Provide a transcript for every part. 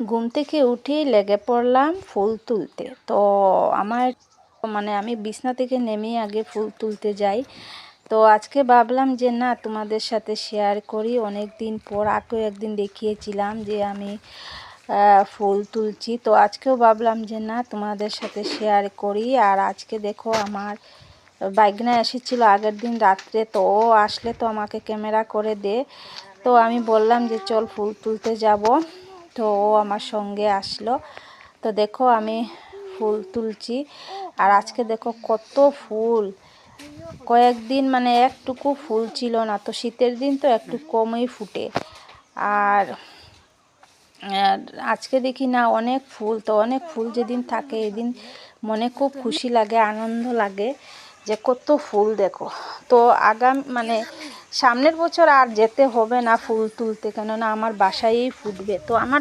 ঘুম থেকে উঠেই লেগে পড়লাম ফুল তুলতে। তো আমার মানে আমি বিছনা থেকে নেমে আগে ফুল তুলতে যাই। তো আজকে ভাবলাম যে না, তোমাদের সাথে শেয়ার করি। অনেক দিন পর আগেও একদিন দেখিয়েছিলাম যে আমি ফুল তুলছি। তো আজকেও ভাবলাম যে না, তোমাদের সাথে শেয়ার করি। আর আজকে দেখো আমার বাইকনা এসেছিল আগের দিন রাত্রে, তো ও আসলে তো আমাকে ক্যামেরা করে দে। তো আমি বললাম যে চল ফুল তুলতে যাব। তো ও আমার সঙ্গে আসলো। তো দেখো আমি ফুল তুলছি। আর আজকে দেখো কত ফুল। কয়েকদিন মানে একটুকু ফুল ছিল না, তো শীতের দিন তো একটু কমই ফুটে। আর আজকে দেখি না অনেক ফুল, তো অনেক ফুল যেদিন থাকে এদিন মনে খুব খুশি লাগে, আনন্দ লাগে যে কত ফুল দেখো। তো আগাম মানে সামনের বছর আর যেতে হবে না ফুল তুলতে, কেননা আমার বাসায়ই ফুটবে। তো আমার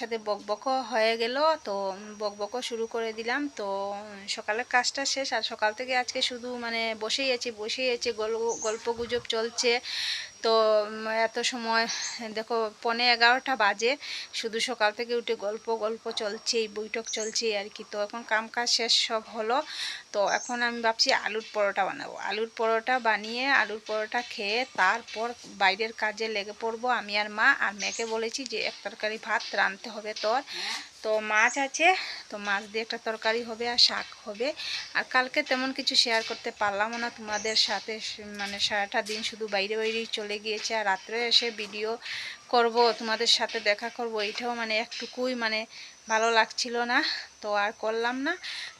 সাথে বকবকও হয়ে গেল, তো বকবকও শুরু করে দিলাম। তো সকালের কাজটা শেষ, আর সকাল থেকে আজকে শুধু মানে বসেই আছি বসেই আছি, গল্প গুজব চলছে। তো এত সময়, দেখো, পনে এগারোটা বাজে। শুধু সকাল থেকে উঠে গল্প গল্প চলছে এই বৈঠক চলছে আর কি। তো এখন কাম কাজ শেষ সব হলো। তো এখন আমি ভাবছি আলুর পরোটা বানাবো। আলুর পরোটা বানিয়ে, আলুর পরোটা খেয়ে তারপর বাইরের কাজে লেগে পড়ব আমি আর মা। আর মেয়েকে বলেছি যে, এক তরকারি ভাত রাঁধতে হবে তোর। তো মাছ আছে, তো মাছ দিয়ে একটা তরকারি হবে আর শাক হবে। আর কালকে তেমন কিছু শেয়ার করতে পারলাম না তোমাদের সাথে মানে সারাটা দিন শুধু বাইরে বাইরেই চলে গিয়েছে। আর রাত্রে এসে ভিডিও করব, তোমাদের সাথে দেখা করব এইটাও মানে একটুকুই মানে ভালো লাগছিল না, তো আর করলাম না।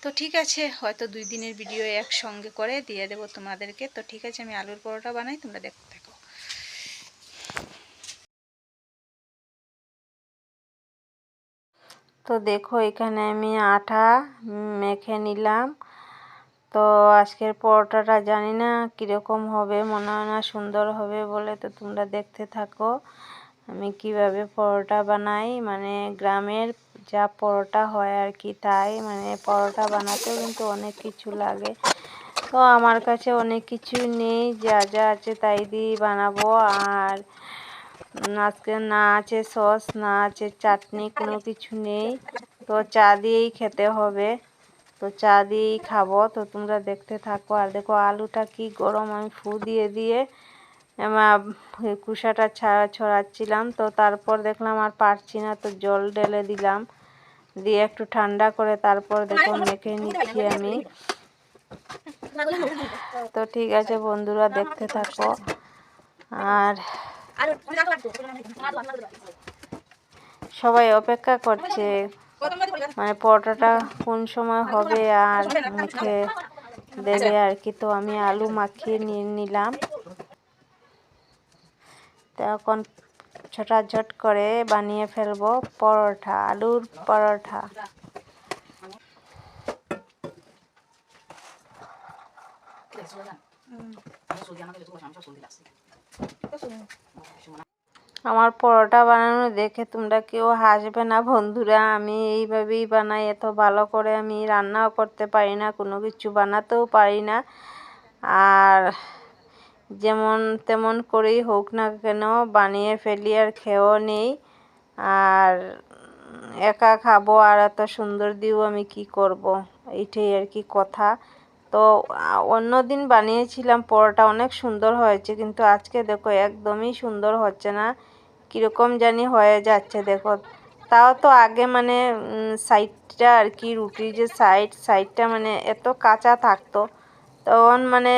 তো ঠিক আছে, হয়তো দুই দিনের ভিডিও একসঙ্গে করে দিয়ে দেবো তোমাদেরকে। তো ঠিক আছে, আমি আলুর পরোটা বানাই, তোমরা দেখতে থাকো। তো দেখো এখানে আমি আটা মেখে নিলাম। তো আজকের পরোটাটা জানি না কীরকম হবে, মনে হয় না সুন্দর হবে বলে তো তোমরা দেখতে থাকো। আমি কীভাবে পরোটা বানাই মানে গ্রামের যা পরোটা হয় আর কি তাই মানে পরোটা বানাতেও কিন্তু অনেক কিছু লাগে। তো আমার কাছে অনেক কিছু নেই, যা যা আছে তাই দিয়ে বানাবো। আর আজকে না আছে সস না আছে চাটনি কোনো কিছু নেই, তো চা দিয়েই খেতে হবে। তো চা দিয়েই খাব। তো তোমরা দেখতে থাকো। আর দেখো, আলুটা কি গরম, আমি ফু দিয়ে দিয়ে কুসাটা ছাড়া ছড়াচ্ছিলাম। তো তারপর দেখলাম আর পারছি না, তো জল ঢেলে দিলাম। দিয়ে একটু ঠান্ডা করে তারপর দেখো, মেখে নিচ্ছি আমি। তো ঠিক আছে বন্ধুরা, দেখতে থাকো। আর সবাই অপেক্ষা করছে মানে পরোটাটা কোন সময় হবে আর মুখে দেবে আর কি। তো আমি আলু মাখিয়ে নিয়ে নিলাম। তখন ঝটাঝট করে বানিয়ে ফেলব পরোটা আলুর পরোটা। আমার পরোটা বানানো দেখে তোমরা কেউ হাসবে না বন্ধুরা। আমি এইভাবেই বানাই, এত ভালো করে আমি রান্নাও করতে পারি না, কোনো কিছু বানাতেও পারি না। আর যেমন তেমন করেই হোক না কেন, বানিয়ে ফেলি আর খেয়েও নেই। আর একা খাব আর এত সুন্দর দিও আমি কি করব? এইটাই আর কি কথা। তো অন্য দিন বানিয়েছিলাম, পরোটা অনেক সুন্দর হয়েছে, কিন্তু আজকে দেখো একদমই সুন্দর হচ্ছে না। কীরকম জানি হয়ে যাচ্ছে, দেখো। তাও তো আগে মানে সাইডটা আর কি, রুটির যে সাইড, সাইডটা মানে এত কাঁচা থাকতো। তখন মানে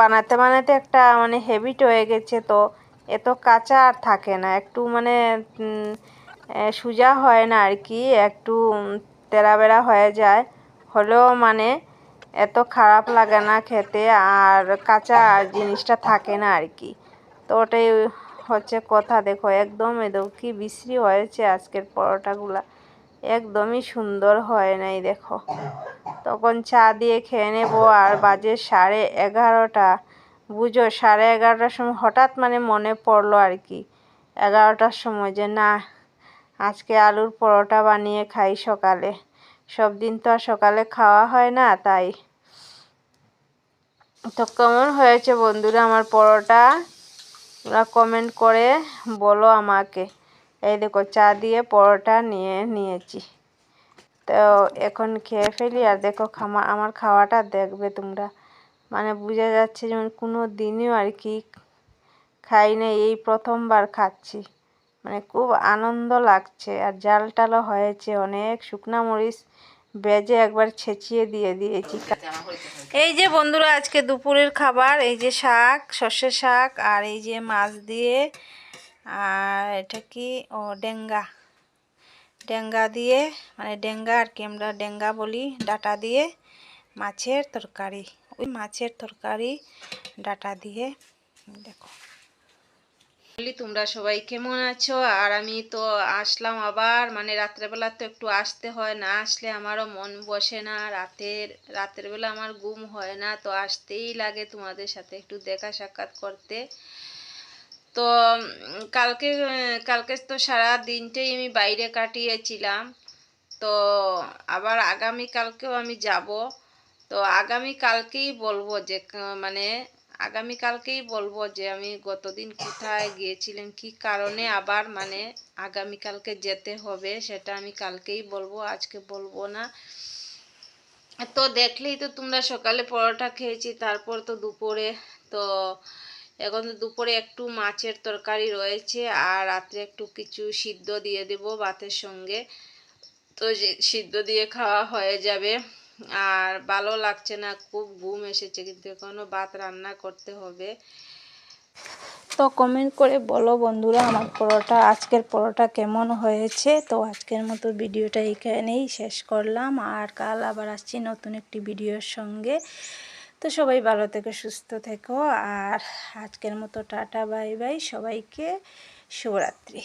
বানাতে বানাতে একটা মানে হেবিট হয়ে গেছে তো, এত কাঁচা আর থাকে না। একটু মানে সোজা হয় না আর কি, একটু তেরাবেড়া হয়ে যায়। হলেও মানে এত খারাপ লাগে না খেতে আর কাঁচা জিনিসটা থাকে না আর কি। তো ওটাই হচ্ছে কথা। দেখো, একদম দেখো কি বিশ্রি হয়েছে আজকের পরোটাগুলা। একদমই সুন্দর হয় নাই, দেখো। তখন চা দিয়ে খেয়ে নেব আর বাজে সাড়ে এগারোটা। বুঝো, সাড়ে এগারোটার সময় হঠাৎ মানে মনে পড়ল আর কি। এগারোটার সময় যে, না, আজকে আলুর পরোটা বানিয়ে খাই সকালে। সব দিন তো আর সকালে খাওয়া হয় না, তাই। তো কেমন হয়েছে বন্ধুরা আমার পরোটা? ওরা কমেন্ট করে বলো আমাকে। এই দেখো, চা দিয়ে পরোটা নিয়ে নিয়েছি। তো এখন খেয়ে ফেলি, আর দেখো খামা, আমার খাওয়াটা দেখবে তোমরা। মানে বোঝা যাচ্ছে যেমন কোনো দিনও আর কি খাই না এই প্রথমবার খাচ্ছি। মানে খুব আনন্দ লাগছে। আর জাল টালও হয়েছে, অনেক শুকনা মরিচ বেজে একবার ছেঁচিয়ে দিয়ে দিয়েছি। এই যে বন্ধুরা, আজকে দুপুরের খাবার, এই যে শাক সর্ষে শাক, আর এই যে মাছ দিয়ে, আর এটা কি? ও, ডেঙ্গা। ডেঙ্গা দিয়ে মানে ডেঙ্গা আর কি, আমরা ডেঙ্গা বলি, ডাটা দিয়ে মাছের তরকারি। ওই মাছের তরকারি, ডাটা দিয়ে, দেখো। তোমরা সবাই কেমন আছো? আর আমি তো আসলাম আবার। মানে রাত্রেবেলা তো একটু আসতে হয় না। আসলে আমারও মন বসে না। রাতের রাতের বেলা আমার ঘুম হয় না। তো আসতেই লাগে তোমাদের সাথে একটু দেখা সাক্ষাৎ করতে। তো, কালকে কালকে তো সারা দিনটাই আমি বাইরে কাটিয়েছিলাম। তো আবার আগামী কালকেও আমি যাব। তো আগামী কালকেই বলব যে মানে আগামীকালকেই বলব যে আমি গতদিন কোথায় গিয়েছিলেন, কি কারণে আবার মানে আগামীকালকে যেতে হবে সেটা আমি কালকেই বলব, আজকে বলব না। তো দেখলেই তো তোমরা সকালে পরোটা খেয়েছি, তারপর তো দুপুরে তো এখন তো দুপুরে একটু মাছের তরকারি রয়েছে আর রাত্রে একটু কিছু সিদ্ধ দিয়ে দেব ভাতের সঙ্গে। তো সিদ্ধ দিয়ে খাওয়া হয়ে যাবে। আর ভালো লাগছে না, খুব ঘুম এসেছে, কিন্তু এখনও ভাত রান্না করতে হবে। তো কমেন্ট করে বলো বন্ধুরা আমার পরোটা, আজকের পরোটা কেমন হয়েছে? তো আজকের মতো ভিডিওটা এখানেই শেষ করলাম, আর কাল আবার আসছি নতুন একটি ভিডিওর সঙ্গে। তো সবাই ভালো থেকে, সুস্থ থেকো, আর আজকের মতো টাটা, বাই বাই, সবাইকে, শুভরাত্রি।